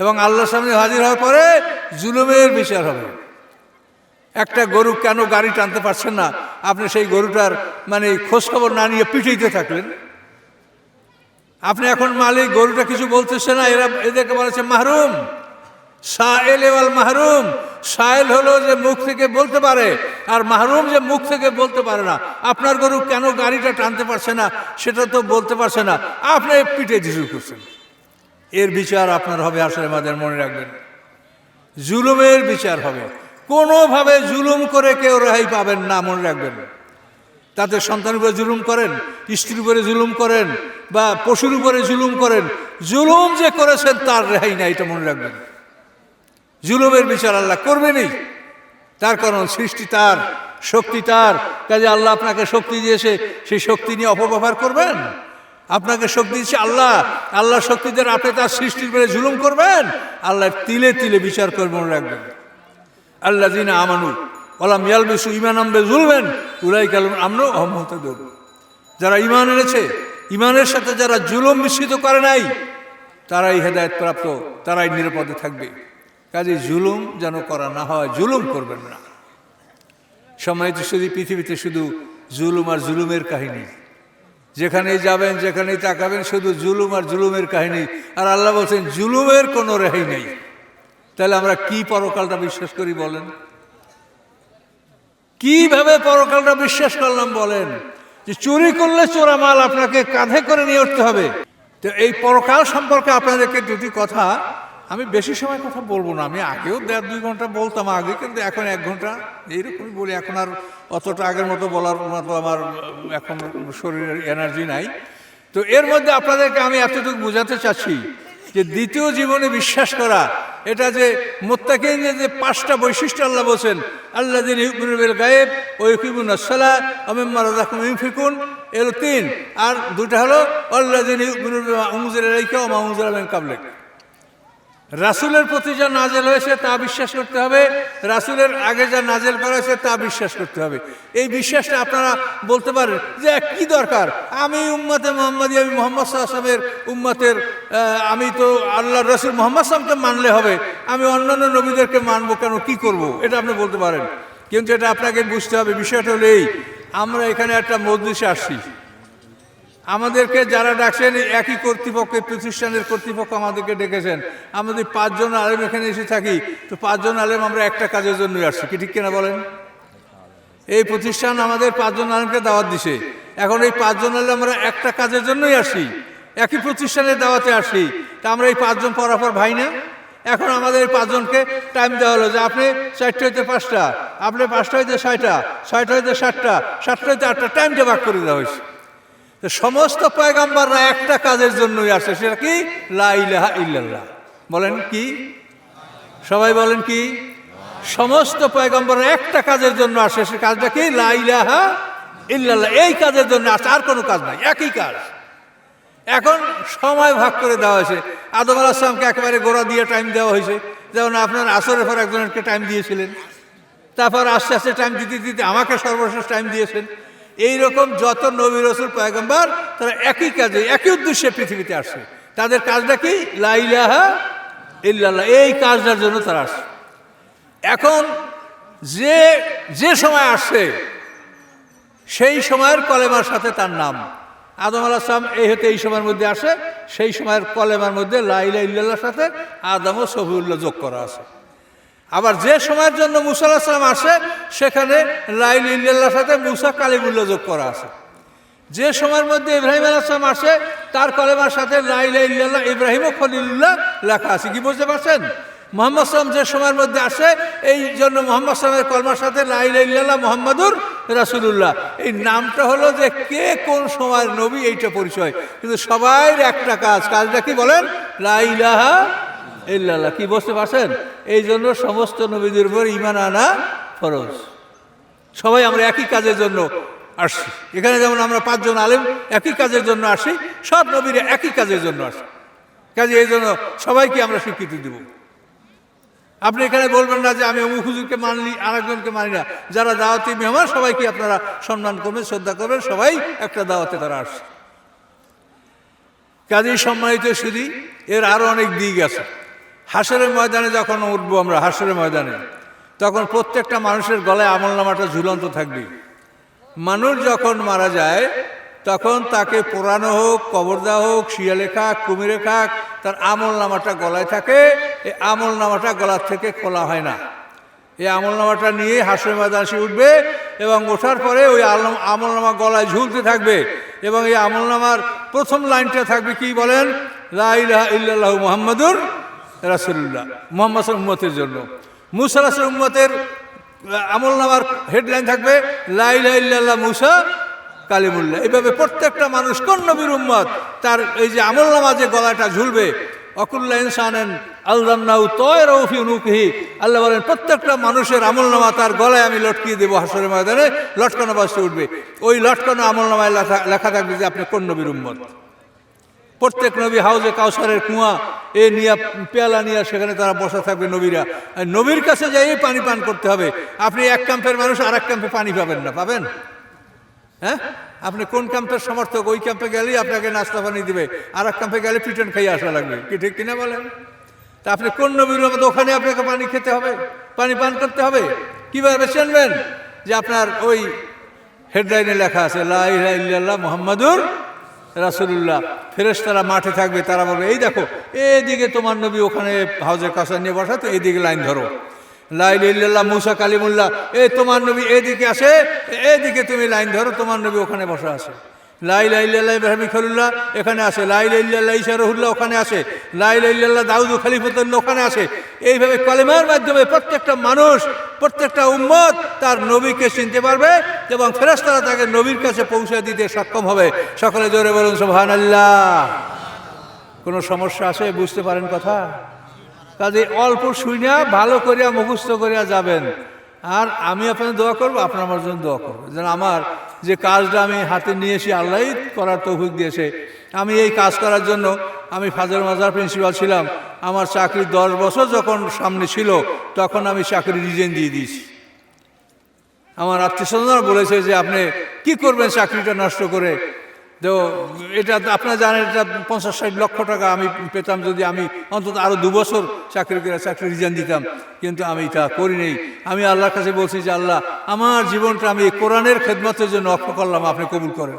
এবং আল্লাহর সামনে হাজির হওয়ার পরে জুলুমের বিচার হবে। একটা গরু কেন গাড়ি টানতে পারছেন না? আপনি সেই গরুটার মানে খোঁজখবর না নিয়ে পিঠাইতে থাকলেন। আপনি এখন মালিক, গরুটা কিছু বলতেছে না, এরা এদেরকে বলেছে মাহরুম সাহেল এওয়াল মাহরুম। সাহেল হলো যে মুখ থেকে বলতে পারে, আর মাহরুম যে মুখ থেকে বলতে পারে না। আপনার গরু কেন গাড়িটা টানতে পারছে না, সেটা তো বলতে পারছে না। আপনি পিঠে শুরু করছেন। এর বিচার আপনার হবে আসলে আমাদের মনে রাখবেন। জুলুমের বিচার হবে। কোনোভাবে জুলুম করে কেউ রেহাই পাবেন না, মনে রাখবেন। তাতে সন্তানের উপরে জুলুম করেন, স্ত্রীর উপরে জুলুম করেন, বা পশুর উপরে জুলুম করেন, জুলুম যে করেছেন তার রেহাই নাই, এটা মনে রাখবেন। জুলুমের বিচার আল্লাহ করবেনই তার কারণ সৃষ্টি তার, শক্তি তার। কাজে আল্লাহ আপনাকে শক্তি দিয়েছে, সেই শক্তি নিয়ে অপব্যবহার করবেন? আপনাকে শক্তি দিচ্ছে আল্লাহ। আল্লাহ শক্তি দিয়ে আপনি তার সৃষ্টির উপরে জুলুম করবেন। আল্লাহ তিলে তিলে বিচার করে মনে রাখবেন। আল্লাহ দিন আমানু ওলাম ইয়ালবিসু ইমান আমবে জুলবেন উলাই কালম আমনো অহমত যারা ইমান এনেছে ইমানের সাথে যারা জুলুম মিশ্রিত করে নাই, তারাই হেদায়ত প্রাপ্ত, তারাই নিরাপদে থাকবে। কাজে জুলুম যেন করা না হয়, জুলুম করবেন না। সম্মানিত শুধু পৃথিবীতে শুধু জুলুম আর জুলুমের কাহিনী। যেখানেই যাবেন, যেখানেই তাকাবেন, শুধু জুলুম আর জুলুমের কাহিনী। আর আল্লাহ বলছেন, জুলুমের কোনো রেহাই নেই। তাহলে আমরা কি পরকালটা বিশ্বাস করি বলেন? কীভাবে পরকালটা বিশ্বাস করলাম বলেন? যে চুরি করলে চোরা মাল আপনাকে কাঁধে করে নিয়ে উঠতে হবে। তো এই পরকাল সম্পর্কে আপনাদেরকে দুটি কথা আমি বেশি সময় কথা বলব না। আমি আগেও দেড় দুই ঘণ্টা বলতাম আগে, কিন্তু এখন এক ঘণ্টা। এইরকমই বলি, এখন আর অতটা আগের মতো বলার মতো আমার এখন শরীরের এনার্জি নাই। তো এর মধ্যে আপনাদেরকে আমি এতটুকু বোঝাতে চাচ্ছি যে দ্বিতীয় জীবনে বিশ্বাস করা, এটা যে মোত্তাকে যে পাঁচটা বৈশিষ্ট্য আল্লাহ বলছেন আল্লাহ দিন ইউকুনুল গায়েব ও অমেম্মা রাজাকুম ইউফিকুন এলো তিন। আর দুটা হলো আল্লাহ দিন ইউকুনুল উমুজের রেখা ও আহমেদ কাবলেক রাসুলের প্রতি যা নাজেল হয়েছে তা বিশ্বাস করতে হবে, রাসুলের আগে যা নাজেল করা হয়েছে তা বিশ্বাস করতে হবে। এই বিশ্বাসটা আপনারা বলতে পারেন যে কি দরকার? আমি উম্মাতে মোহাম্মদ, আমি মোহাম্মদ আসলামের উম্মাতের আমি তো আল্লাহ রসুল মোহাম্মদ সালামকে মানলে হবে। আমি অন্যান্য নবীদেরকে মানবো কেন? কি করব? এটা আপনি বলতে পারেন। কিন্তু এটা আপনাকে বুঝতে হবে। বিষয়টা হলো এই, আমরা এখানে একটা মজলিসে আসছি। আমাদেরকে যারা ডাকছেন, একই কর্তৃপক্ষের প্রতিষ্ঠানের কর্তৃপক্ষ আমাদেরকে ডেকেছেন। আমাদের পাঁচজন আলেম এখানে এসে থাকি, তো পাঁচজন আলেম আমরা একটা কাজের জন্যই আসছি। কি ঠিক কিনা বলেন? এই প্রতিষ্ঠান আমাদের পাঁচজন আলেমকে দাওয়াত দিছে। এখন এই পাঁচজন আলেম আমরা একটা কাজের জন্যই আসি একই প্রতিষ্ঠানের দাওয়াতে আসি তা আমরা এই পাঁচজন পরাপর ভাই না? এখন আমাদের এই পাঁচজনকে টাইম দেওয়া হলো যে আপনি চারটে হইতে পাঁচটা, আপনি পাঁচটা হইতে ছয়টা ছয়টা হইতে সাতটা সাতটা হইতে আটটা টাইমটা ভাগ করে দেওয়া হয়েছে। সমস্ত পয়গাম্বাররা একটা কাজের জন্যই আসে, সেটা কি? লা ইলাহা ইল্লাল্লাহ। বলেন কি? সবাই বলেন কি? সমস্ত পয়গম্বররা একটা কাজের জন্য আসে, সে কাজটা কি? লা ইলাহা ইল্লাল্লাহ। এই কাজের জন্য আসে, আর কোনো কাজ নাই, একই কাজ। এখন সময় ভাগ করে দেওয়া হয়েছে। আদম আলাহিসামকে একেবারে গোড়া দিয়ে টাইম দেওয়া হয়েছে। যেমন আপনার আসরের পর একজনকে টাইম দিয়েছিলেন। তারপর আস্তে আস্তে টাইম দিতে দিতে আমাকে সর্বশেষ টাইম দিয়েছেন। এই রকম যত নবী রসুল, পয়গম্বর, তারা একই কাজে, একই উদ্দেশ্যে পৃথিবীতে আসে। তাদের কাজটা কি? লাইলাহা ইল্লাল্লাহ, এই কাজটার জন্য তারা আসে। এখন যে যে সময় আসছে সেই সময়ের কলেমার সাথে তার নাম। আদম আলাহাম এই হতে এই সময়ের মধ্যে আসে, সেই সময়ের কলেমার মধ্যে লাইলা ইল্লাল্লাহর সাথে আদম ও সফিউল্লাহ যোগ করা আছে। আবার যে সময়ের জন্য মুসা আলাহিসাম আসে, সেখানে লাইল ইল্লার সাথে মুসা কালিমুল্লা যোগ করা আছে। যে সময়ের মধ্যে ইব্রাহিম আলাহিসাম আসে, তার কলেমার সাথে লাইলা ইল্লাল্লাহ ইব্রাহিম ও খলিল্লাহ লেখা আছে। কি বুঝতে পারছেন? মোহাম্মদ সালাম যে সময়ের মধ্যে আসে, এই জন্য মোহাম্মদ সালামের কলমার সাথে লাইলা ইল্লাল্লাহ মোহাম্মদুর রাসুলুল্লাহ। এই নামটা হলো যে কে কোন সময়ের নবী, এইটা পরিচয়। কিন্তু সবাই একটা কাজ, কাজটা কি বলেন? লাইলাহা ইল্লাল্লাহ, কি বুঝতে পারছেন এই জন্য সমস্ত নবীদের উপর ইমান আনা ফরজ। সবাই আমরা একই কাজের জন্য আসছি। এখানে যেমন আমরা পাঁচজন আলেম, একই কাজের জন্য আসি সব নবীরা একই কাজের জন্য আসি কাজে এই জন্য সবাইকে আমরা স্বীকৃতি দেব। আপনি এখানে বলবেন না যে আমি অমুক হুজুরকে মানলি, আরেকজনকে মানি না। যারা দাওয়াতি মেহমান, সবাইকে আপনারা সম্মান করবেন, শ্রদ্ধা করবেন, সবাই একটা দাওয়াতে তারা আসছে। কাজেই সম্মানিত শুধু, এর আরও অনেক দিক আছে। হাসরের ময়দানে যখন উঠবো আমরা, হাসরের ময়দানে, তখন প্রত্যেকটা মানুষের গলায় আমল নামাটা ঝুলন্ত থাকবে। মানুষ যখন মারা যায়, তখন তাকে পোড়ানো হোক, কবর দেওয়া হোক শিয়ালে খাক কুমিরে খাক তার আমল নামাটা গলায় থাকে। এই আমল নামাটা গলার থেকে খোলা হয় না। এই আমল নামাটা নিয়ে হাসের ময়দান সে উঠবে এবং ওঠার পরে ওই আলম আমল নামা গলায় ঝুলতে থাকবে এবং এই আমল নামার প্রথম লাইনটা থাকবে কি বলেন? লাহ ইল্লাহ মোহাম্মদুর রাসুল্লাহ মোহাম্মদ উম্মতের জন্য। মুসা রাসুল উম্মতের আমল নামার হেডলাইন থাকবে লাইলা ইল্লাল্লাহ মুসা কালিমুল্লাহ। এইভাবে প্রত্যেকটা মানুষ কোন নবীর উম্মত? তার এই যে আমল নামা যে গলাটা ঝুলবে, অকুল্লা ইনসানেন আল্লাহ তয় রৌফি অনুকহি আল্লাহ বলেন, প্রত্যেকটা মানুষের আমল নামা তার গলায় আমি লটকিয়ে দেবো হাসরের ময়দানে, লটকানো বাসতে উঠবে। ওই লটকানো আমল নামায় লেখা লেখা থাকবে যে আপনি কোন নবীর উম্মত? প্রত্যেক নবী হাউজে কাউসারের কুয়া, এ নিয়ে, পেয়ালা নিয়ে সেখানে তারা বসা থাকবে নবীরা। নবীর কাছে যাই পানি পান করতে হবে। আপনি এক ক্যাম্পের মানুষ আর এক ক্যাম্পে পানি পাবেন না, পাবেন? হ্যাঁ? আপনি কোন ক্যাম্পের সমর্থক, ওই ক্যাম্পে গেলেই আপনাকে নাস্তা পানি দিবে। আর এক ক্যাম্পে গেলে পিটন খাইয়ে আসা লাগবে। কি ঠিক কিনা বলেন? তা আপনি কোন নবীর মতো ওখানে আপনাকে পানি খেতে হবে? পানি পান করতে হবে? কীভাবে চিনবেন যে আপনার ওই হেডলাইনে লেখা আছে লাহ মোহাম্মদুর রাসুল্লাহ ফেরেস তারা মাঠে থাকবে, তারা বলবে, এই দেখো এইদিকে তোমার নবী ওখানে হাউজের কাছে নিয়ে বসা, তো এইদিকে লাইন ধরো। লাইল ইল্লাল্লাহ, মুসা কালিমুল্লাহ এ তোমার নবী এদিকে আসে, এদিকে তুমি লাইন ধরো, তোমার নবী ওখানে বসা আছে। লাইল ইল্লাল্লাহ ইব্রাহিম খলিল্লাহ এখানে আসে। লাই ইল্লাল্লাহ ইসা রহুল্লাহ, ওখানে আসে। লাই ইল্লাল্লাহ দাউদ খলিফতুল্লাহ ওখানে আসে। এইভাবে কলেমার মাধ্যমে প্রত্যেকটা মানুষ, প্রত্যেকটা উম্মত তার নবীকে চিনতে পারবে এবং ফেরেশতারা তাকে নবীর কাছে পৌঁছে দিতে সক্ষম হবে। সকলে জোরে বলুন, সুবহানাল্লাহ। কোনো সমস্যা আছে? বুঝতে পারেন কথা? কাজে অল্প শুইনা ভালো করিয়া মুখস্থ করিয়া যাবেন। আর আমি আপনার দোয়া করব, আপনার আমার জন্য দোয়া করব যেন আমার যে কাজটা আমি হাতে নিয়েছি আল্লাহ করার তৌফিক দিয়েছে, আমি এই কাজ করার জন্য আমি ফাজার মাজার প্রিন্সিপাল ছিলাম, আমার চাকরি দশ বছর যখন সামনে ছিল, তখন আমি চাকরি রিজেন দিয়ে দিয়েছি। আমার আত্মীয় স্বজনরা বলেছে যে, আপনি কি করবেন চাকরিটা নষ্ট করে? তো এটা আপনারা জানেন, এটা পঞ্চাশ ষাট লক্ষ টাকা আমি পেতাম যদি আমি অন্তত আরও বছর চাকরি করে চাকরি রিজাইন দিতাম। কিন্তু আমি তা করি নেই। আমি আল্লাহর কাছে বলছি যে, আল্লাহ, আমার জীবনটা আমি কোরআনের খেদমতের জন্য অক্ষ করলাম, আপনি কবুল করেন।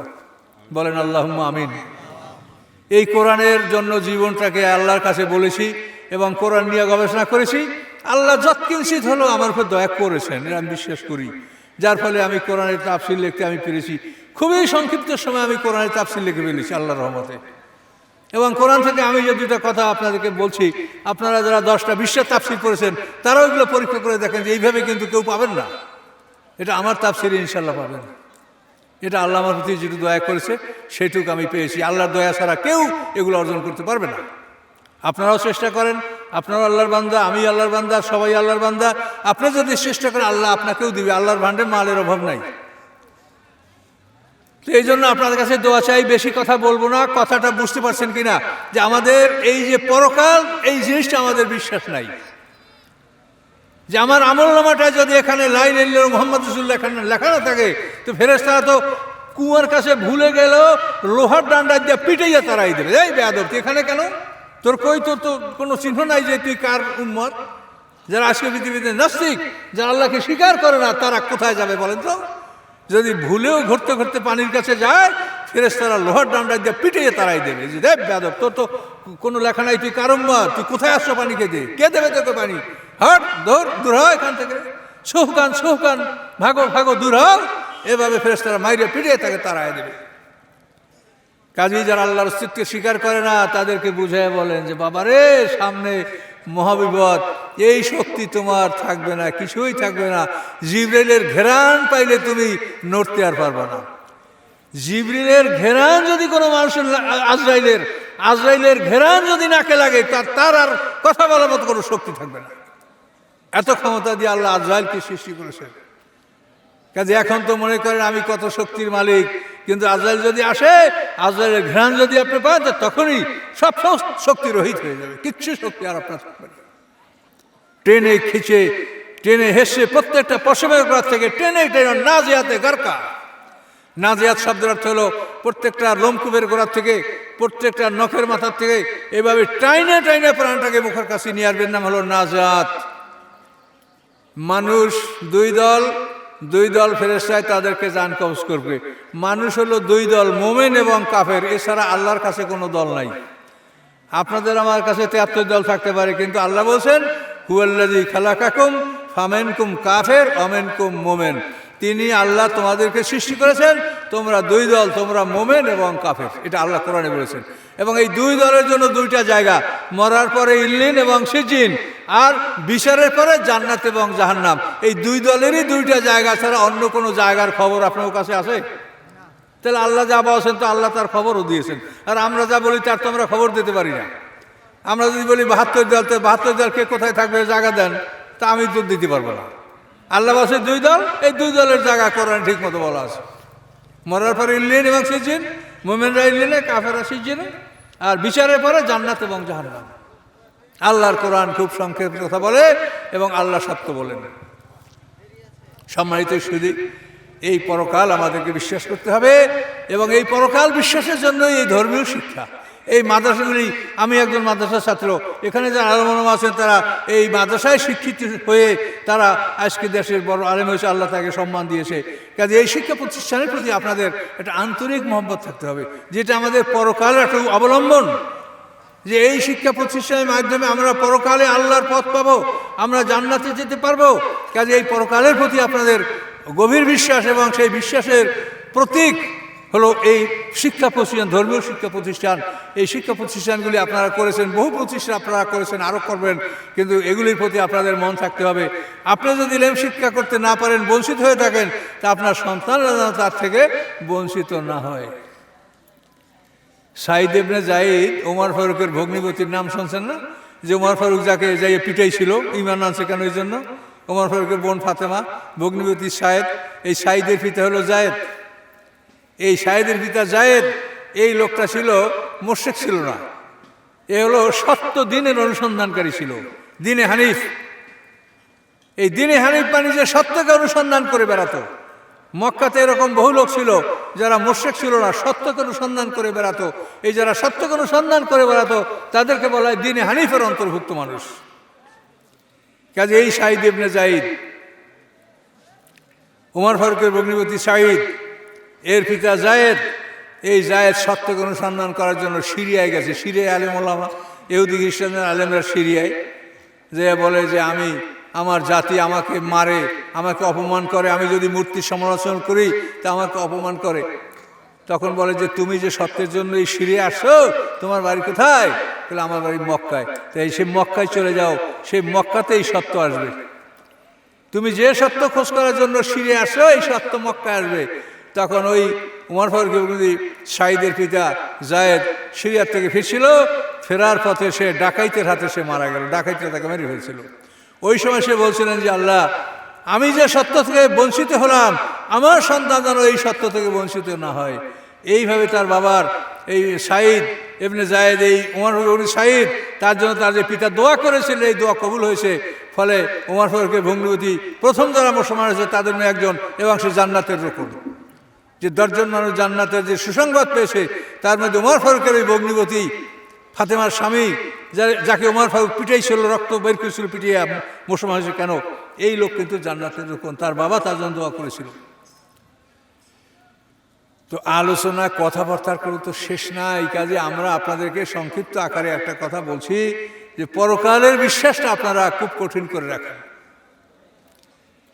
বলেন আল্লাহ আমিন। এই কোরআনের জন্য জীবনটাকে আল্লাহর কাছে বলেছি এবং কোরআন নিয়ে গবেষণা করেছি। আল্লাহ যৎকিঞ্চিত হলো আমার উপর দয়া করেছেন, এটা আমি বিশ্বাস করি। যার ফলে আমি কোরআনের তাফসিল লিখতে আমি পেরেছি। খুবই সংক্ষিপ্ত সময় আমি কোরআনের তাফসিল লিখে ফেলেছি, আল্লাহর রহমতে। এবং কোরআন থেকে আমি যে দুটা কথা আপনাদেরকে বলছি, আপনারা যারা দশটা বিশ্বের তাফসিল করেছেন তারাও এগুলো পরীক্ষা করে দেখেন যে এইভাবে কিন্তু কেউ পাবেন না। এটা আমার তাফসিল ইনশাল্লাহ পাবেন। এটা আল্লাহ আমার প্রতি যেটুকু দয়া করেছে, সেটুকু আমি পেয়েছি। আল্লাহর দয়া ছাড়া কেউ এগুলো অর্জন করতে পারবে না। আপনারাও চেষ্টা করেন, আপনারাও আল্লাহর বান্দা, আমি আল্লাহর বান্দা, সবাই আল্লাহর বান্দা। আপনি যদি চেষ্টা করেন, আল্লাহ আপনাকেও দিবে। আল্লাহর ভান্ডে মালের অভাব নাই। তো এই জন্য আপনাদের কাছে দোয়া চাই, বেশি কথা বলব না, কথাটা বুঝতে পারছেন কিনা? যে আমাদের এই যে পরকাল, এই জিনিসটা আমাদের বিশ্বাস নাই। যে আমার আমল নামাটা যদি এখানে লাইন মোহাম্মদ রসুল্লাহ এখানে লেখা না থাকে, তো ফেরেস্তারা তো কুয়ার কাছে ভুলে গেল লোহার ডান্ডা দিয়ে পিটাইয়া তারাই দেবে। এই বেয়াদব, তুই এখানে কেন? তোর কই তোর তো কোনো চিহ্ন নাই যে তুই কার উম্মত? যারা আজকে পৃথিবীতে নাস্তিক, যারা আল্লাহকে স্বীকার করে না, তারা কোথায় যাবে বলেন তো? যদি ভুলেও ঘুরতে ঘুরতে পানির কাছে যায় ফেরেস তারা লোহার ডান্ডা দিয়ে পিটিয়ে তারাই দেবে। যে দেব বেদব তোর তো কোনো লেখা নাই, তুই কারম্মা তুই কোথায় আসছো পানি খেতে কে দেবে তোকে পানি? হট দৌড় দূর হয় এখান থেকে। সোহকান সোহকান ভাগো ভাগো, দূর এভাবে ফেরেস তারা মাইরে পিটিয়ে তাকে তারাই দেবে। কাজী যারা আল্লাহর অস্তিত্বকে স্বীকার করে না, তাদেরকে বুঝায় বলেন যে, বাবারে, সামনে মহাবিপদ। এই শক্তি তোমার থাকবে না, কিছুই থাকবে না। জিব্রেলের ঘেরান পাইলে তুমি নড়তে আর পারবে না। জিব্রিলের ঘেরান যদি কোনো মানুষের আজরাইলের আজরাইলের ঘেরান যদি নাকে লাগে, তার তার আর কথা বলার মতো কোনো শক্তি থাকবে না। এত ক্ষমতা দিয়ে আল্লাহ আজরাইলকে সৃষ্টি করেছেন কাজে এখন তো মনে করেন আমি কত শক্তির মালিক। কিন্তু আজরাইল যদি আসে, আজরাইলের ঘ্রাণ যদি আপনি পান তখনই সব শক্তি রহিত হয়ে যাবে। কিচ্ছু শক্তি আর আপনার থাকবে ট্রেনে খিচে, ট্রেনে হেসে, প্রত্যেকটা পশমের ঘর থেকে ট্রেনে ট্রেনে না যেতে গারকা। নাজিয়াত শব্দের অর্থ হলো, প্রত্যেকটা লোমকুবের গোড়ার থেকে, প্রত্যেকটা নখের মাথার থেকে, এভাবে টাইনে টাইনে প্রাণটাকে মুখের কাছে নিয়ে আসবেন, নাম হলো নাজাত মানুষ, দুই দল দুই দল ফেরেস্তায় তাদেরকে যান কবজ করবে। মানুষ হলো দুই দল, মোমেন এবং কাফের। এছাড়া আল্লাহর কাছে কোনো দল নাই। আপনাদের আমার কাছে তিয়াত্তর দল থাকতে পারে, কিন্তু আল্লাহ বলছেন হুয়াল্লাদি খালাকাকুম ফামেনকুম কাফের অমেনকুম মোমেন। তিনি আল্লাহ তোমাদেরকে সৃষ্টি করেছেন তোমরা দুই দল, তোমরা মোমেন এবং কাফের। এটা আল্লাহ কোরআনে বলেছেন। এবং এই দুই দলের জন্য দুইটা জায়গা, মরার পরে ইল্লিন এবং সিজিন, আর বিচারের পরে জান্নাত এবং জাহান্নাম। এই দুই দলেরই দুইটা জায়গা ছাড়া অন্য কোনো জায়গার খবর আপনার কাছে আছে? তাহলে আল্লাহ যা বলছেন তো আল্লাহ তার খবরও দিয়েছেন। আর আমরা যা বলি তার তো আমরা খবর দিতে পারি না। আমরা যদি বলি বাহাত্তর দল, তো বাহাত্তর দল কে কোথায় থাকবে? জায়গা দেন। তা আমি তো দিতে পারব না। আল্লাহ বলছে দুই দল, এই দুই দলের জায়গা কোরআন ঠিক মতো বলা আছে। মরার পরে ইল্লিন এবং সিজিন, মোমেনরা ইল্লিনে কাফেরা সিজিনে, আর বিচারের পরে জান্নাত এবং জাহান্নাম। আল্লাহর কোরআন খুব সংক্ষেপ কথা বলে এবং আল্লাহ সত্য বলেন। সম্মানিত শুধু এই পরকাল আমাদেরকে বিশ্বাস করতে হবে এবং এই পরকাল বিশ্বাসের জন্য এই ধর্মীয় শিক্ষা। এই মাদ্রাসাগুলি, আমি একজন মাদ্রাসার ছাত্র। এখানে যারা আলমনম আছেন, তারা এই মাদ্রাসায় শিক্ষিত হয়ে তারা আজকে দেশের বড় আলেম হয়েছে, আল্লাহ তাকে সম্মান দিয়েছে। কাজে এই শিক্ষা প্রতিষ্ঠানের প্রতি আপনাদের একটা আন্তরিক মহব্বত থাকতে হবে, যেটা আমাদের পরকাল একটা অবলম্বন। যে এই শিক্ষা প্রতিষ্ঠানের মাধ্যমে আমরা পরকালে আল্লাহর পথ পাবো, আমরা জান্নাতে যেতে পারব। কাজে এই পরকালের প্রতি আপনাদের গভীর বিশ্বাস এবং সেই বিশ্বাসের প্রতীক হলো এই শিক্ষা প্রতিষ্ঠান, ধর্মীয় শিক্ষা প্রতিষ্ঠান। এই শিক্ষা প্রতিষ্ঠানগুলি আপনারা করেছেন, বহু প্রতিষ্ঠান আপনারা করেছেন আরও করবেন, কিন্তু এগুলির প্রতি আপনাদের মন থাকতে হবে। আপনি যদি লেম শিক্ষা করতে না পারেন, বঞ্চিত হয়ে থাকেন, তা আপনার সন্তানরা যেন তার থেকে বঞ্চিত না হয়। সাইদ এবনে জাইদ, ওমর ফারুকের ভগ্নিপতির নাম শুনছেন না? যে ওমর ফারুক যাকে যাইয়ে পিটাইছিল ইমান আনছে কেন এই জন্য? ওমর ফারুকের বোন ফাতেমা, ভগ্নিপতি সাহেদ এই সাইদের পিতা হলো জায়েদ। এই সাহেদের পিতা জায়েদ, এই লোকটা ছিল মোর্শেক ছিল না। এ হলো সত্য দিনের অনুসন্ধানকারী ছিল, দিনে হানিফ। এই দিনে হানিফ পানি যে সত্যকে অনুসন্ধান করে বেড়াতো। মক্কাতে এরকম বহু লোক ছিল যারা মোর্শেক ছিল না, সত্যকে অনুসন্ধান করে বেড়াতো। এই যারা সত্যকে অনুসন্ধান করে বেড়াতো, তাদেরকে বলা হয় দিনে হানিফের অন্তর্ভুক্ত মানুষ। কাজে এই শাহিদ ইবনে জাইদ, উমর ফারুকের ভগ্নিপতি শাহিদ এর পিতা জায়েদ, এই জায়েদ সত্যকে অনুসন্ধান করার জন্য সিরিয়ায় গেছে। সিরিয়ায় আলেম ওলামা এহুদি খ্রিস্টানদের আলেমরা সিরিয়ায়। যে বলে যে আমি, আমার জাতি আমাকে মারে, আমাকে অপমান করে, আমি যদি মূর্তি সমালোচনা করি, তা আমাকে অপমান করে। তখন বলে যে, তুমি যে সত্যের জন্য এই সিঁড়ে আসো তোমার বাড়ি কোথায়? তাহলে আমার বাড়ি মক্কায়। তাই সে মক্কায় চলে যাও সেই মক্কাতেই সত্য আসবে। তুমি যে সত্য খোঁজ করার জন্য সিঁড়ে আসো, এই সত্য মক্কায় আসবে। তখন ওই উমর ফারুক ইবনুদ্দি সাইদের পিতা জায়েদ সিরিয়ার থেকে ফিরছিল, ফেরার পথে সে ডাকাইতের হাতে সে মারা গেল ডাকাইতে তাকে মেরে ফেলছিল। ওই সময় সে বলছিলেন যে, আল্লাহ, আমি যে সত্য থেকে বঞ্চিত হলাম, আমার সন্তান যেন এই সত্য থেকে বঞ্চিত না হয়। এইভাবে তার বাবার এই সাইদ এমনি জায়েদ এই উমর ফারুক সাইদ তার জন্য তার যে পিতা দোয়া করেছিল এই দোয়া কবুল হয়েছে। ফলে উমর ফারুকের ভঙ্গিবতী প্রথম যারা মুসলমান হয়েছে তাদের একজন এবং সে জান্নাতের রকম যে দশজন মানুষ জান্নাতের যে সুসংবাদ পেয়েছে, তার মধ্যে উমর ফারুকের ওই ভগ্নিবতী ফাতেমার স্বামী যা- যাকে উমর ফারুক পিটাইছিল, রক্ত বের করেছিল, পিটিয়ে মুসলমান হয়েছে কেন? এই লোক কিন্তু জান্নাতের রকম তার বাবা তার জন্য দোয়া করেছিল। তো আলোচনা, কথাবার্তার করে তো শেষ না এই কাজে আমরা আপনাদেরকে সংক্ষিপ্ত আকারে একটা কথা বলছি যে পরকালের বিশ্বাসটা আপনারা খুব কঠিন করে রাখেন।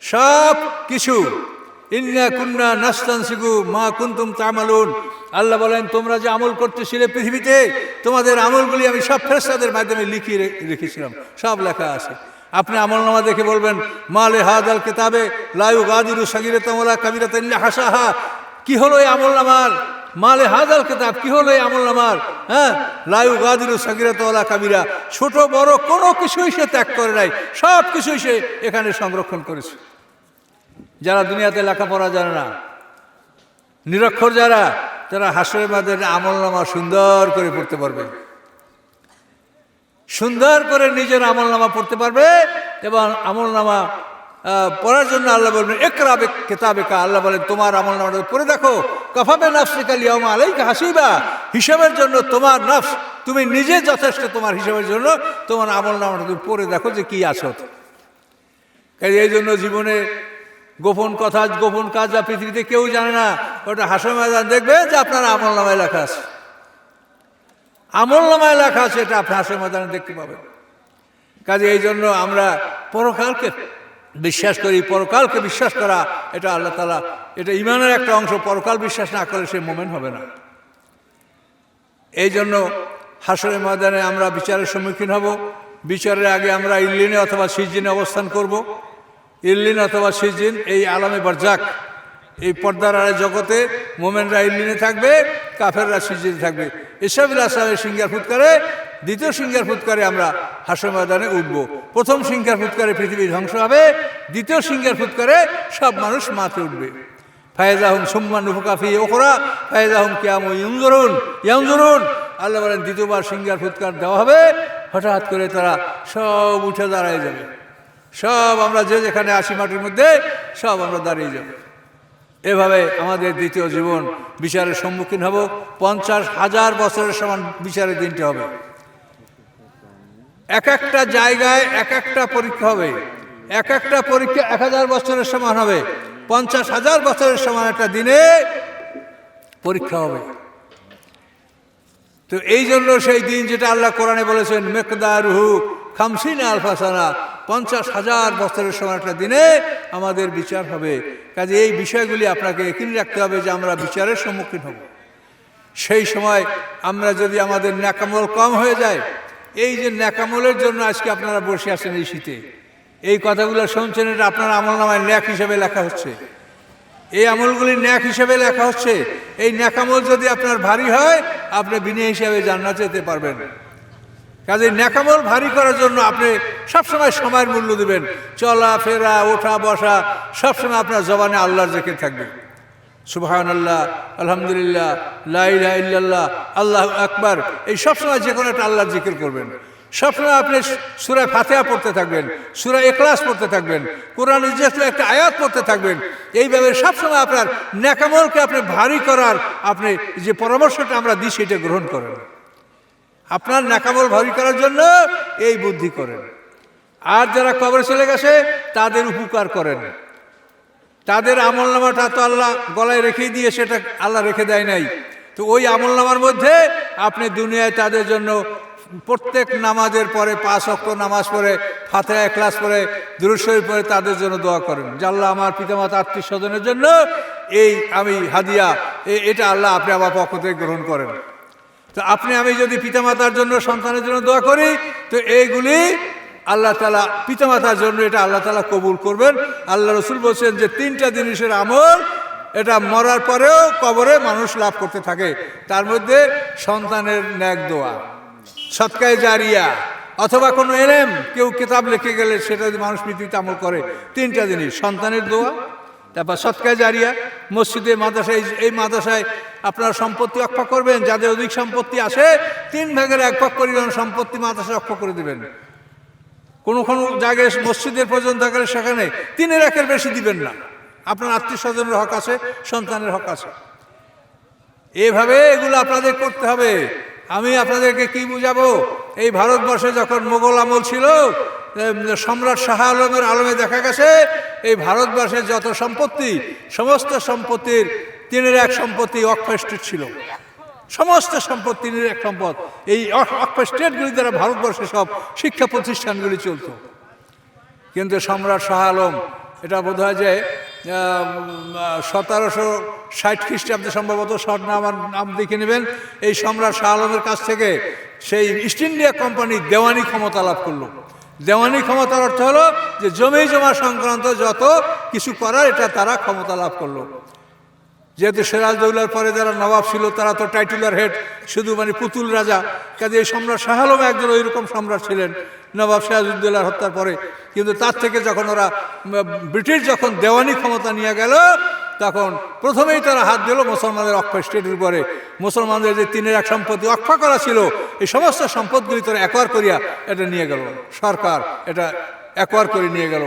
সব কিছু ইন্না কুন্না নাস্তান শিখু মা কুন্তুম তামালুন। আল্লাহ বলেন, তোমরা যে আমল করতেছিলে পৃথিবীতে, তোমাদের আমলগুলি আমি সব ফেরস্তাদের মাধ্যমে লিখিয়ে রেখেছিলাম। সব লেখা আছে। আপনি আমল নামা দেখে বলবেন, মালে হাদাল কেতাবে, লায়ু গাদিরু সাগিরে তোমরা কাবিরা তাল্লা হাসাহা কি হলো এই আমলনামার? মালে হাজাল কেতাব, কি হলো এই আমল নামার হ্যাঁ? লায়ু গাদিরু সাগিরা তোলা কাবিরা। ছোট বড় কোনো কিছুই সে ত্যাগ করে নাই। সব কিছুই সে এখানে সংরক্ষণ করেছে। যারা দুনিয়াতে লেখাপড়া জানে না, নিরক্ষর যারা, তারা হাসরের মাঝে আমল নামা সুন্দর করে পড়তে পারবে। সুন্দর করে নিজের আমল নামা পড়তে পারবে এবং আমল নামা পড়ার জন্য আল্লাহ বলবেন একরাবে কেতাবেকা আল্লাহ বলেন, তোমার আমল নামাটা পড়ে দেখো। কফাবে নাফসিকাল ইয়মা আলাইকা হাসিবা হিসাবের জন্য তোমার নফস, তুমি নিজে যথেষ্ট তোমার হিসাবের জন্য তোমার আমল নামাটা তুমি পড়ে দেখো যে কি আসত কাজে এই জন্য জীবনে গোপন কথা, গোপন কাজ যা পৃথিবীতে কেউ জানে না, ওটা হাসর ময়দান দেখবে যে আপনার আমল নামায় লেখা আছে। আমল নামায় লেখা আছে, এটা আপনি হাসর ময়দানে দেখতে পাবেন। কাজে এই জন্য আমরা পরকালকে বিশ্বাস করি, পরকালকে বিশ্বাস করা, এটা আল্লাহ তালা এটা ইমানের একটা অংশ, পরকাল বিশ্বাস না করে সে মোমেন হবে না। এই জন্য হাসরের ময়দানে আমরা বিচারের সম্মুখীন হব, বিচারের আগে আমরা ইল্লিনে অথবা সিজিনে অবস্থান করব। ইল্লিন অথবা সিজিন এই আলামে বারজাক, এই পর্দার আড়ে জগতে মোমেনরা ইল্লিনে থাকবে, কাফেররা সিজিনে থাকবে। ইসাবিল আসলামের সিঙ্গার ফুৎকারে, দ্বিতীয় সিঙ্গার ফুৎকারে আমরা হাসর ময়দানে উঠব। প্রথম সিঙ্গার ফুৎকারে পৃথিবী ধ্বংস হবে, দ্বিতীয় সিঙ্গার ফুৎকারে সব মানুষ মাথে উঠবে। ফায়েজাহুম সুম্মান নুফুকাফি ওখরা ফায়েজাহুম কেয়াম ইয়ংজরুন ইয়ংজরুন আল্লাহ বলেন, দ্বিতীয়বার সিঙ্গার ফুৎকার দেওয়া হবে, হঠাৎ করে তারা সব উঠে দাঁড়ায় যাবে। সব আমরা যে যেখানে আসি মাটির মধ্যে, সব আমরা দাঁড়িয়ে যাব। এভাবে আমাদের দ্বিতীয় জীবন বিচারের সম্মুখীন হব। পঞ্চাশ হাজার বছরের সমান বিচারের দিনটি হবে। এক একটা জায়গায় এক একটা পরীক্ষা হবে। এক একটা পরীক্ষা এক হাজার বছরের সমান হবে। পঞ্চাশ হাজার বছরের সমান একটা দিনে পরীক্ষা হবে। তো এই জন্য সেই দিন যেটা আল্লাহ কোরআনে বলেছেন, মেকদারুহু খামসিন আলফাসানা পঞ্চাশ হাজার বছরের সময় একটা দিনে আমাদের বিচার হবে। কাজে এই বিষয়গুলি আপনাকে এখানে রাখতে হবে যে আমরা বিচারের সম্মুখীন হব। সেই সময় আমরা যদি আমাদের ন্যাকামল কম হয়ে যায়, এই যে ন্যাকামলের জন্য আজকে আপনারা বসে আছেন এই শীতে, এই কথাগুলো শুনছেন, এটা আপনার আমল নামায় ন্যাক হিসেবে লেখা হচ্ছে। এই আমলগুলি ন্যাক হিসেবে লেখা হচ্ছে, এই ন্যাকামল যদি আপনার ভারী হয়, আপনি বিনে হিসাবে জান্নাত যেতে পারবেন। কাজে ন্যাকামল ভারী করার জন্য আপনি সবসময় সময়ের মূল্য দেবেন। চলা, ফেরা, ওঠা, বসা, সবসময় আপনার জবানে আল্লাহর জেকে থাকবে। সুবাহান আল্লাহ আলহামদুলিল্লাহ লাইলা ইল্লাল্লাহ, আল্লাহ আকবার, এই সবসময় যে কোনো একটা আল্লাহর জিকির করবেন। সবসময় আপনি সুরায় ফাতেহা পড়তে থাকবেন, সুরা এক্লাস পড়তে থাকবেন কোরআনের যে একটা আয়াত পড়তে থাকবেন। এইভাবে সবসময় আপনার ন্যাকামলকে আপনি ভারী করার আপনি যে পরামর্শটা আমরা দিই, সেটা গ্রহণ করেন। আপনার নাকামল ভারী করার জন্য এই বুদ্ধি করেন। আর যারা কবরে চলে গেছে, তাদের উপকার করেন। তাদের আমল নামাটা তো আল্লাহ গলায় রেখে দিয়ে সেটা আল্লাহ রেখে দেয় নাই। তো ওই আমল নামার মধ্যে আপনি দুনিয়ায় তাদের জন্য প্রত্যেক নামাজের পরে, পাঁচ অক্ট নামাজ পড়ে, ফাতেহা ক্লাস পড়ে দুরুশরীফ পরে তাদের জন্য দোয়া করেন। যে আল্লাহ আমার পিতামাতা আত্মীয় স্বজনের জন্য এই আমি হাদিয়া এটা আল্লাহ আপনি আমার পক্ষ থেকে গ্রহণ করেন। তো আপনি, আমি যদি পিতামাতার জন্য, সন্তানের জন্য দোয়া করি, তো এইগুলি আল্লাহ তালা পিতামাতার জন্য এটা আল্লাহ তালা কবুল করবেন। আল্লাহ রসুল বলছেন যে তিনটা জিনিসের আমল, এটা মরার পরেও কবরে মানুষ লাভ করতে থাকে। তার মধ্যে সন্তানের ন্যাক দোয়া, সৎকায় জারিয়া, অথবা কোনো এলেম, কেউ কিতাব লিখে গেলে সেটা যদি মানুষ পৃথিবীতে আমল করে। তিনটা জিনিস, সন্তানের দোয়া তারপর সৎকায় জারিয়া মসজিদে মাদ্রাসায় এই মাদ্রাসায় আপনারা সম্পত্তি রক্ষা করবেন, যাদের অধিক সম্পত্তি আসে তিন ভাগের এক ভাগ পরিমাণ সম্পত্তি মাদ্রাসা রক্ষা করে দেবেন। কোনো কোনো জায়গায় মসজিদের প্রয়োজন থাকলে সেখানে তিনের একের বেশি দিবেন না। আপনার আত্মীয় স্বজনের হক আছে, সন্তানের হক আছে। এভাবে এগুলো আপনাদের করতে হবে। আমি আপনাদেরকে কি বুঝাবো? এই ভারতবর্ষে যখন মোগল আমল ছিল সম্রাট শাহ আলমের আলমে দেখা গেছে, এই ভারতবর্ষের যত সম্পত্তি, সমস্ত সম্পত্তির তিনের এক সম্পত্তি অক্ষয় স্টেট ছিল। সমস্ত সম্পদ তিনের এক সম্পদ। এই অক্ষয় স্টেটগুলি দ্বারা ভারতবর্ষে সব শিক্ষা প্রতিষ্ঠানগুলি চলতো। কিন্তু সম্রাট শাহ আলম, এটা বোধ হয় যে সতেরোশো ষাট খ্রিস্টাব্দে সম্ভবত সর আমার নাম দেখে নেবেন, এই সম্রাট শাহ আলমের কাছ থেকে সেই ইস্ট ইন্ডিয়া কোম্পানি দেওয়ানি ক্ষমতা লাভ করল। দেওয়ানি ক্ষমতার অর্থ হলো যে জমি জমা সংক্রান্ত যত কিছু করার, এটা তারা ক্ষমতা লাভ করল। যেহেতু সিরাজদৌলার পরে যারা নবাব ছিল, তারা তো টাইটুলার হেড, শুধু মানে পুতুল রাজা। কাজে এই সম্রাট শাহ আলম একজন ওইরকম সম্রাট ছিলেন, নবাব সিরাজউদ্দৌলার হত্যার পরে। কিন্তু তার থেকে যখন ওরা ব্রিটিশ যখন দেওয়ানি ক্ষমতা নিয়ে গেল তখন প্রথমেই তারা হাত দিল মুসলমানদের অক্ষয় স্টেটের উপরে। মুসলমানদের যে তিনের এক সম্পত্তি অক্ষয় করা ছিল, এই সমস্ত সম্পদগুলি তারা একবার করিয়া এটা নিয়ে গেল। সরকার এটা একবার করে নিয়ে গেল।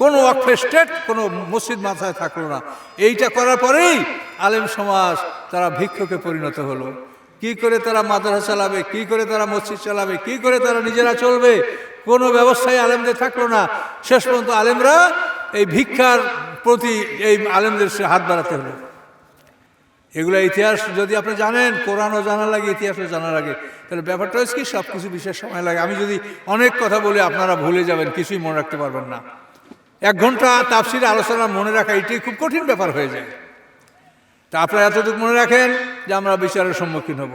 কোনো ওয়াকফে স্টেট, কোনো মসজিদ মাথায় থাকল না। এইটা করার পরেই আলেম সমাজ তারা ভিক্ষুকে পরিণত হলো। কি করে তারা মাদ্রাসা চালাবে, কি করে তারা মসজিদ চালাবে, কি করে তারা নিজেরা চলবে, কোনো ব্যবস্থায় আলেমদের থাকল না। শেষ পর্যন্ত আলেমরা এই ভিক্ষার প্রতি এই আলেমদের সে হাত বাড়াতে হলো। এগুলো ইতিহাস যদি আপনি জানেন, কোরআনও জানা লাগে, ইতিহাসও জানা লাগে, তাহলে ব্যাপারটা হচ্ছে কি সব কিছু বিশেষ সময় লাগে। আমি যদি অনেক কথা বলি, আপনারা ভুলে যাবেন, কিছুই মনে রাখতে পারবেন না। এক ঘণ্টা তাপসির আলোচনা মনে রাখা এটাই খুব কঠিন ব্যাপার হয়ে যায়। তা আপনারা এতটুকু মনে রাখেন যে আমরা বিচারের সম্মুখীন হব।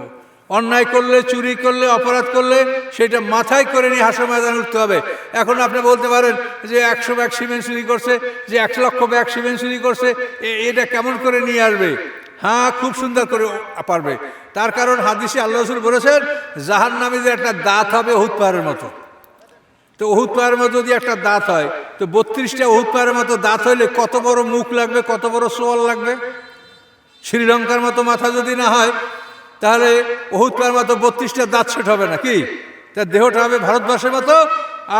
অন্যায় করলে, চুরি করলে, অপরাধ করলে, সেটা মাথায় করে নিয়ে হাসো ময়দানে উঠতে হবে। এখন আপনি বলতে পারেন যে একশো ব্যাগ সিমেন্ট চুরি করছে, যে একশো লক্ষ ব্যাগ সিমেন্ট চুরি করছে এটা কেমন করে নিয়ে আসবে? হ্যাঁ খুব সুন্দর করে পারবে। তার কারণ হাদিসে আল্লাহ রসুল বলেছেন, জাহান নামে যে একটা দাঁত হবে হুত পাহাড়ের মতো। তো ওহুদ পাহাড়ের মতো যদি একটা দাঁত হয়, তো বত্রিশটা ওহুদ পাহাড়ের মতো দাঁত হইলে কত বড় মুখ লাগবে, কত বড় সোয়াল লাগবে? শ্রীলঙ্কার মতো মাথা যদি না হয় তাহলে পাহাড়ের মতো বত্রিশটা দাঁত সেট হবে না কি তার দেহটা হবে ভারতবর্ষের মতো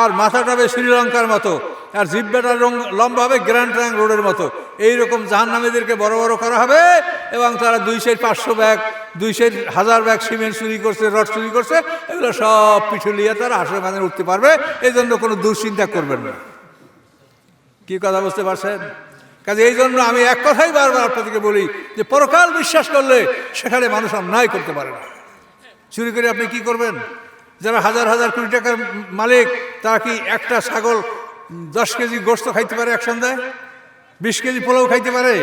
আর মাথাটা হবে শ্রীলঙ্কার মতো আর জিব্বাটা রং লম্বা হবে গ্র্যান্ড ট্রাঙ্ক রোডের মতো। এইরকম জাহান্নামীদেরকে বড় বড় করা হবে এবং তারা দুই সাইড পাঁচশো ব্যাগ, দুই সাইড হাজার ব্যাগ সিমেন্ট চুরি করছে, রড চুরি করছে, এগুলো সব পিছুলিয়ে তারা হাসের মানে উঠতে পারবে। এই জন্য কোনো দুশ্চিন্তা করবেন না। কী কথা বুঝতে পারছেন? কাজে এই জন্য আমি এক কথাই বারবার আপনাদেরকে বলি যে পরকাল বিশ্বাস করলে সেখানে মানুষ অন্যায় করতে পারে না। চুরি করে আপনি কি করবেন? যারা হাজার হাজার কোটি টাকার মালিক, তারা কি একটা ছাগল দশ কেজি গোস্ত খাইতে পারে এক সন্ধ্যায়? বিশ কেজি পোলাও খাইতে পারে?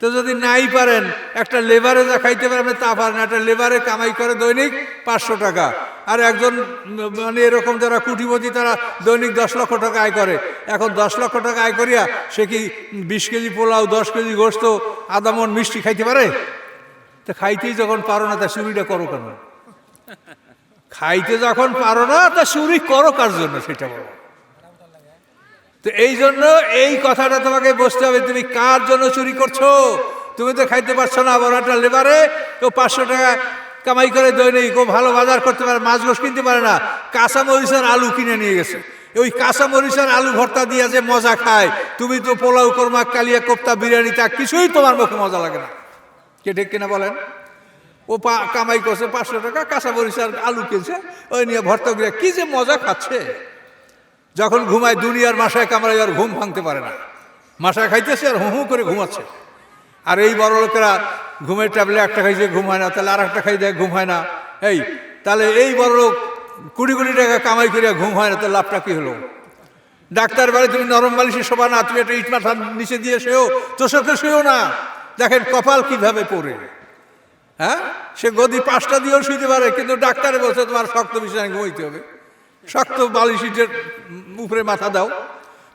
তো যদি নাই পারেন, একটা লেবারে যা খাইতে পারে আপনি তা পারেন একটা লেবারে কামাই করে দৈনিক পাঁচশো টাকা। আর একজন মানে এরকম যারা কুটিপতি, তারা দৈনিক দশ লক্ষ টাকা আয় করে। এখন দশ লক্ষ টাকা আয় করিয়া সে কি বিশ কেজি পোলাও, দশ কেজি গোস্ত আদামন, মিষ্টি খাইতে পারে? তো খাইতেই যখন পারো না, তা চুরিটা করো কেন? খাইতে যখন পারো না, তা চুরি করো কার জন্য? সেটা বলো। তো এই জন্য এই কথাটা তোমাকে বসতে হবে, তুমি কার জন্য চুরি করছ? তুমি তো খাইতে পারছ না, বড় একটা লেবারে। তো পাঁচশো টাকা কামাই করে দৈনিক ও ভালো বাজার করতে পারে, মাছ গোস কিনতে পারে না। কাঁচা মরিচের আলু কিনে নিয়ে গেছে। ওই কাঁচা মরিচের আলু ভর্তা দিয়ে যে মজা খায়, তুমি তো পোলাও, কর্মা, কালিয়া, কোপ্তা, বিরিয়ানি, তা কিছুই তোমার মুখে মজা লাগে না। কে ঠিক কিনা বলেন? ও পা কামাই করছে পাঁচশো টাকা কাঁচা মরিচের আলু কিনছে, ওই নিয়ে ভর্তা কি যে মজা খাচ্ছে। যখন ঘুমায় দুনিয়ার মাসায় কামড়ায় আর ঘুম ভাঙতে পারে না। মাসায় খাইতেছে আর হু করে ঘুমাচ্ছে। আর এই বড় লোকেরা ঘুমের ট্যাবলেট একটা খাইছে, ঘুম হয় না, তাহলে আর একটা খাই দেয়, ঘুম হয় না। এই, তাহলে এই বড় লোক কুড়ি কোটি টাকা কামাই করিয়া ঘুম হয় না, তাহলে লাভটা কী হলো? ডাক্তার বাড়ি তুমি নরম বালিশে শোবা না, তুমি একটা ইট মাথার নিচে দিয়ে শুয়েও তোষকে শুয়েও না। দেখেন কপাল কীভাবে পড়ে। হ্যাঁ? সে গদি পাঁচটা দিয়েও শুইতে পারে, কিন্তু ডাক্তারে বলছে, তোমার শক্ত বিছানায় ঘুমাইতে হবে। শক্ত বালিশিটের উপরে মাথা দাও।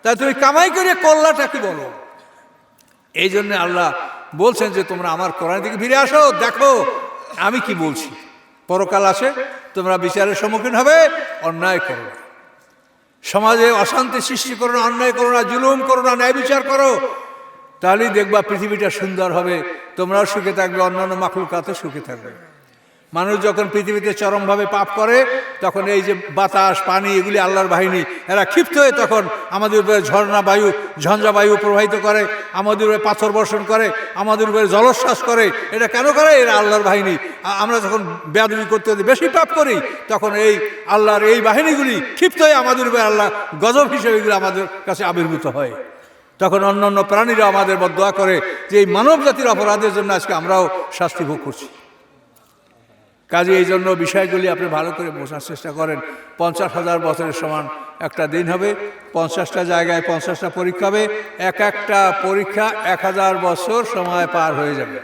তাই তুমি কামাই করে করলাটা কি বলো? এই জন্য আল্লাহ বলছেন যে, তোমরা আমার কোরআন দিকে ফিরে আসো, দেখো আমি কি বলছি। পরকাল আসে, তোমরা বিচারের সম্মুখীন হবে, অন্যায় করো না। সমাজে অশান্তি সৃষ্টি করো না, অন্যায় করো না, জুলুম করো না, ন্যায় বিচার করো। তাহলেই দেখবা পৃথিবীটা সুন্দর হবে, তোমরাও সুখে থাকবে, অন্যান্য মাখলুকাতে সুখে থাকবে। মানুষ যখন পৃথিবীতে চরমভাবে পাপ করে, তখন এই যে বাতাস, পানি, এগুলি আল্লাহর বাহিনী, এরা ক্ষিপ্ত হয়ে তখন আমাদের উপরে ঝর্ণা বায়ু, ঝঞ্ঝা বায়ু প্রবাহিত করে, আমাদের উপরে পাথর বর্ষণ করে, আমাদের উপরে জলশ্বাস করে। এটা কেন করে? এরা আল্লাহর বাহিনী। আমরা যখন বেয়াদবি করতে করতে বেশি পাপ করি, তখন এই আল্লাহর এই বাহিনীগুলি ক্ষিপ্ত হয়ে আমাদের উপরে আল্লাহ গজব হিসেবে এগুলো আমাদের কাছে আবির্ভূত হয়। তখন অন্য অন্য প্রাণীরা আমাদের বদয়া করে যে এই মানব জাতির অপরাধের জন্য আজকে আমরাও শাস্তি ভোগ করছি। কাজে এই জন্য বিষয়গুলি আপনি ভালো করে বোঝার চেষ্টা করেন। পঞ্চাশ হাজার বছরের সমান একটা দিন হবে, পঞ্চাশটা জায়গায় পঞ্চাশটা পরীক্ষা হবে, এক একটা পরীক্ষা এক হাজার বছর সময় পার হয়ে যাবে।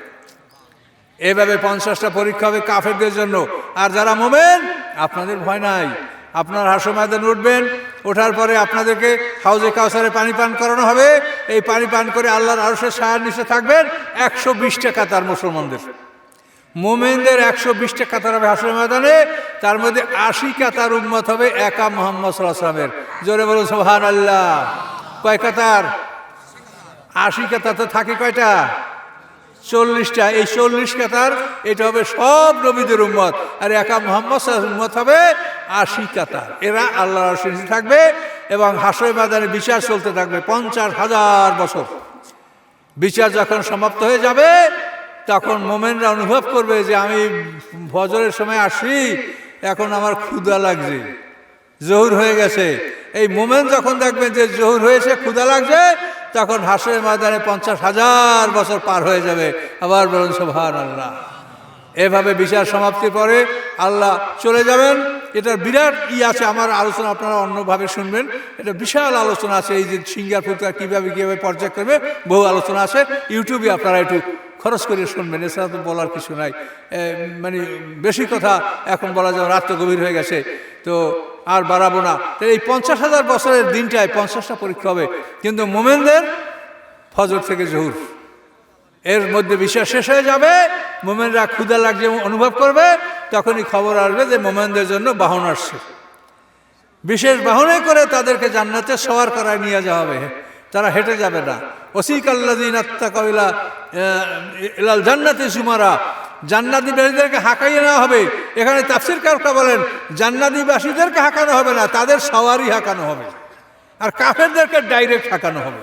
এভাবে পঞ্চাশটা পরীক্ষা হবে কাফেরদের জন্য। আর যারা মোমেন, আপনাদের ভয় নাই। আপনার হাসো ময়দান উঠবেন, ওঠার পরে আপনাদেরকে হাউজে কাউসারে পানি পান করানো হবে। এই পানি পান করে আল্লাহর আরশের সায়ার নিচে থাকবেন। একশো বিশ টাকা তার মুসলমানদের। মোমেনদের একশো বিশটা কাতার হবে হাসর ময়দানে, তার মধ্যে আশি কাতার উম্মত হবে একা মোহাম্মদ সাল্লাহামের জোরে বলুন সোহান আল্লাহ কয় কাতার? আশি কাতার তো থাকে কয়টা? চল্লিশটা। এই চল্লিশ কাতার, এটা হবে সব নবীদের উম্মত। আর একা মোহাম্মদ উম্মত হবে আশি কাতার। এরা আল্লাহ থাকবে এবং হাসরে ময়দানে বিচার চলতে থাকবে পঞ্চাশ হাজার বছর। বিচার যখন সমাপ্ত হয়ে যাবে তখন মোমেনরা অনুভব করবে যে আমি ফজরের সময় আসি, এখন আমার ক্ষুদা লাগছে, জহুর হয়ে গেছে। এই মোমেন যখন দেখবেন যে জহুর হয়েছে ক্ষুদা লাগছে, তখন হাসরের ময়দানে পঞ্চাশ হাজার বছর পার হয়ে যাবে। আবার বলুন সোভান আল্লাহ এভাবে বিচার সমাপ্তির পরে আল্লাহ চলে যাবেন। এটার বিরাট ই আছে, আমার আলোচনা আপনারা অন্যভাবে শুনবেন। এটা বিশাল আলোচনা আছে, এই যে সিঙ্গার ফুলকা কীভাবে কীভাবে পর্যায় করবে বহু আলোচনা আছে। ইউটিউবে আপনারা একটু খরচ করে শুনবেন, এছাড়া তো বলার কিছু নাই। মানে বেশি কথা এখন বলা যায় রাত তো গভীর হয়ে গেছে, তো আর বাড়াবো না। তো এই পঞ্চাশ হাজার বছরের দিনটায় পঞ্চাশটা পরীক্ষা হবে, কিন্তু মোমেনদের ফজর থেকে জহুর। এর মধ্যে বিশ্বাস শেষ হয়ে যাবে, মোমেনরা ক্ষুদা লাগছে, অনুভব করবে তখনই খবর আসবে যে মোমেনদের জন্য বাহন আসছে। বিশেষ বাহনে করে তাদেরকে জান্নাতে সওয়ার করায় নিয়ে যাওয়া হবে। তারা হেঁটে যাবে না। ওসিক আল্লাদিন আত্মা কবিলা ইলাল জান্নাতি সুমারা জান্নাতিবাসীদেরকে হাঁকাইয়ে নেওয়া হবে। এখানে তাফসির কারটা বলেন জান্নাতিবাসীদেরকে হাঁকানো হবে না, তাদের সওয়ারই হাঁকানো হবে। আর কাফেরদেরকে ডাইরেক্ট হাঁকানো হবে।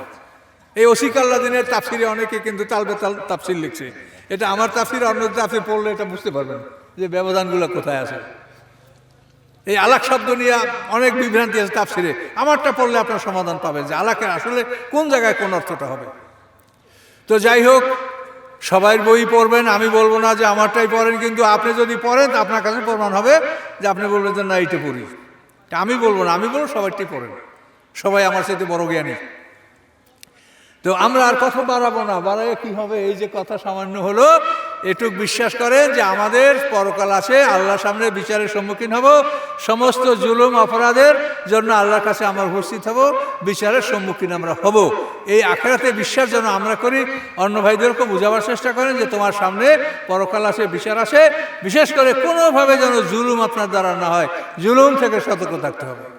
এই ওসিক আল্লাদিনের তাফসিরে অনেকে কিন্তু তালবে তাল তাফসির লিখছে। এটা আমার তাফসির, অন্য তাফসির পড়লে এটা বুঝতে পারবেন। যে ব্যবধানগুলো কোথায় আছে। এই আলাক শব্দ নিয়ে অনেক বিভ্রান্তি আছে তাফসিরে। আমারটা পড়লে আপনার সমাধান পাবেন যে আলাকের আসলে কোন জায়গায় কোন অর্থটা হবে। তো যাই হোক, সবাই বই পড়বেন, আমি বলব না যে আমারটাই পড়েন, কিন্তু আপনি যদি পড়েন আপনার কাছে প্রমাণ হবে যে আপনি বলবেন যে না, এইটা পড়ি। আমি বলব না, আমি বলব সবাইটাই পড়েন। সবাই আমার সাথে বড় জ্ঞানী। তো আমরা আর কথা বাড়াবো না। বাড়ালে কি হবে? এই যে কথা সামান্য হলো এটুক বিশ্বাস করেন যে আমাদের পরকাল আছে, আল্লাহর সামনে বিচারের সম্মুখীন হব। সমস্ত জুলুম, অপরাধের জন্য আল্লাহর কাছে আমরা উপস্থিত হব, বিচারের সম্মুখীন আমরা হব। এই আখেরাতে বিশ্বাস যেন আমরা করি। অন্য ভাইদেরকে বোঝাবার চেষ্টা করেন যে তোমার সামনে পরকাল আসে বিচার আসে বিশেষ করে কোনোভাবে যেন জুলুম আপনার দ্বারা না হয়। জুলুম থেকে সতর্ক থাকতে হবে।